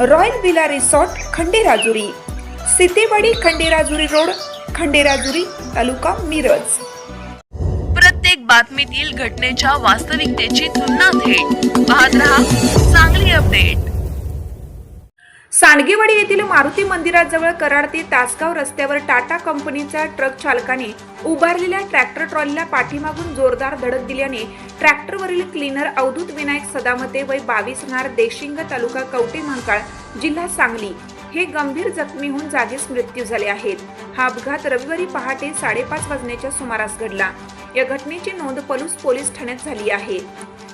Royal villa resort Khanderajuri. Sitewadi Khanderajuri road Khanderajuri taluka Miraj. प्रत्येक बातमीतील घटनेच्या वास्तविकतेची तुलना थेट पाहत रहा चांगली अपडेट. सांडगेवाडी येथील मारुती मंदिराजवळ कराड ते तासगाव रस्त्यावर टाटा कंपनीचा ट्रक चालकाने उभारलेल्या ट्रॅक्टर ट्रॉलीला पाठीमागून जोरदार धडक दिल्याने ट्रॅक्टरवरील क्लीनर अवधूत विनायक सदामते वय बावीस नार देशिंग तालुका कवटे महाकाळ जिल्हा सांगली. हे गंभीर जखमी होऊन जागीच मृत्यू झाले आहेत. हा अपघात रविवारी पहाटे साडेपाच वाजण्याच्या सुमारास घडला. या घटनेची नोंद पलूस पोलीस ठाण्यात झाली आहे.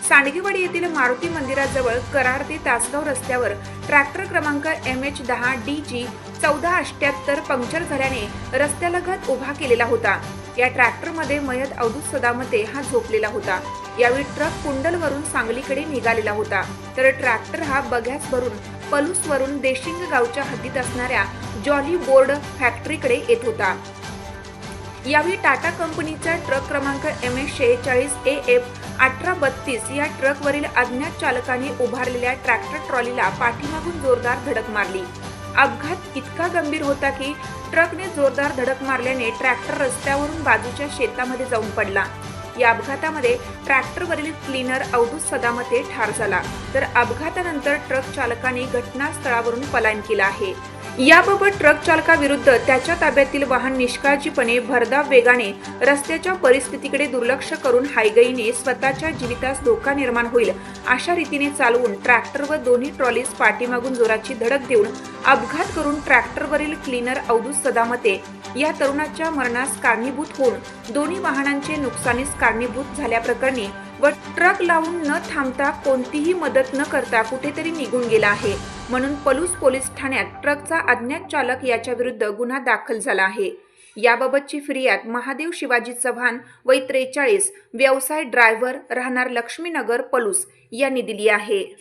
सांडगेवाडी येथील मारुती मंदिराजवळ कराड ते तासगाव रस्त्यावर ट्रॅक्टर क्रमांक एम एच दहा डी जी चौदा अठ्याहत्तर पंक्चर झाल्याने रस्त्यालगत उभा केलेला होता. या ट्रॅक्टरमध्ये मयत अवधूत सदामते हा झोपलेला होता. यावेळी ट्रक कुंडलवरून सांगलीकडे निघालेला होता. तर ट्रॅक्टर हा बघ्यास भरून पलूसवरून देशिंग गावच्या हद्दीत असणाऱ्या जॉली बोर्ड फॅक्टरीकडे येत होता. यावेळी टाटा कंपनीचा ट्रक क्रमांक एम एस शेहेचाळीस ए एफ अठरा बत्तीस या ट्रकवरील अज्ञात चालकाने उभारलेल्या ट्रॅक्टर ट्रॉलीला पाठीमागून जोरदार धडक मारली. अपघात इतका गंभीर होता की ट्रकने जोरदार धडक मारल्याने ट्रॅक्टर रस्त्यावरून बाजूच्या शेतामध्ये जाऊन पडला. या अपघातामध्ये ट्रॅक्टरवरील क्लीनर अवधूत सदामते ठार झाला. तर अपघातानंतर ट्रक चालकाने घटनास्थळावरून पलायन केलं आहे. याबाबत ट्रक चालकाविरुद्ध त्याच्या ताब्यातील वाहन निष्काळजीपणे भरधाव वेगाने रस्त्याच्या परिस्थितीकडे दुर्लक्ष करून हायगईने स्वतःच्या जीवितास धोका निर्माण होईल अशा रीतीने चालवून ट्रॅक्टर व दोन्ही ट्रॉलीज पाठीमागून जोराची धडक देऊन अपघात करून ट्रॅक्टरवरील क्लीनर अवधूत सदामते. या तरुणाच्या मरणास कारणीभूत होऊन दोन्ही वाहनांचे नुकसानीस कारणीभूत झाल्याप्रकरणी व ट्रक लावून न थांबता कोणतीही मदत न करता कुठेतरी निघून गेला आहे. म्हणून पलूस पोलीस ठाण्यात ट्रकचा अज्ञात चालक याच्या विरुद्ध गुन्हा दाखल झाला आहे. याबाबतची फिर्याद महादेव शिवाजी चव्हाण वय त्रेचाळीस व्यवसाय ड्रायव्हर राहणार लक्ष्मीनगर पलूस यांनी दिली आहे.